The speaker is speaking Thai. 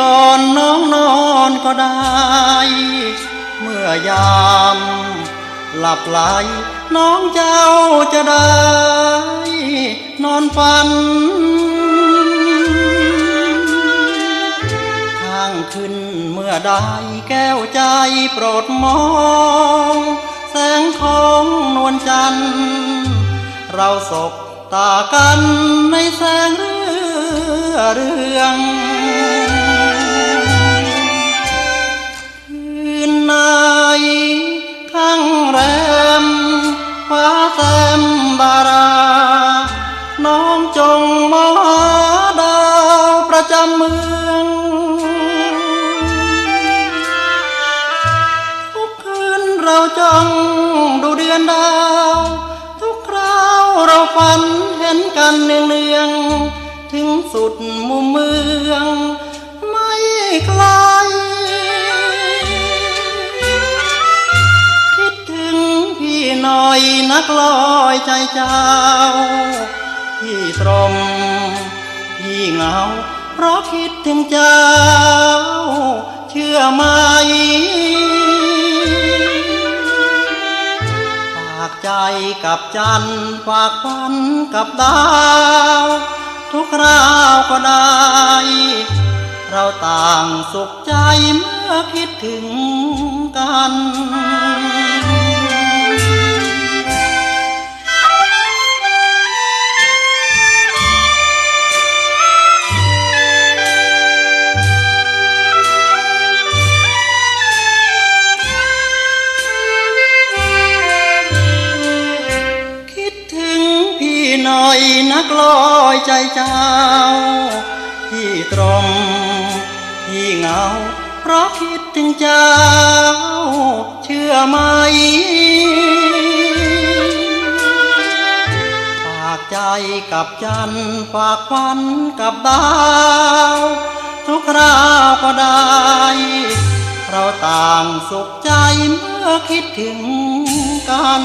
ก่อนน้องนอนก็ได้ เมื่อยามหลับไหลน้องเจ้าจะได้ นอนฝันข้างขึ้นเมื่อใดแก้วใจโปรดมอง แสงของนวลจันทร์เราสบตากันในแสงเรือเรือง ฟ้าแซมบารา น้องจงมหาดาวประจำเมือง ทุกคืนเราจ้องดูเดือนดาว ทุกคราวเราฝันเห็นกันเนืองๆถึงสุดมุมเมือง ไม่กลคิ นักลอยใจเจ้าพี่ตรมพี่เหงา เพราะคิดถึงเจ้า เชื่อไหมฝากใจกับจันฝากฝันกับดาว ทุกคราวก็ได้ เราต่างสุขใจเมื่อคิดถึงกัน น่อยนักลอยใจเจ้าพี่ตรมพี่เงา เพราะคิดถึงเจ้า เชื่อไหมฝากใจกับจันฝากฝันกับดาว ทุกคราวก็ได้ เราต่างสุขใจเมื่อคิดถึงกัน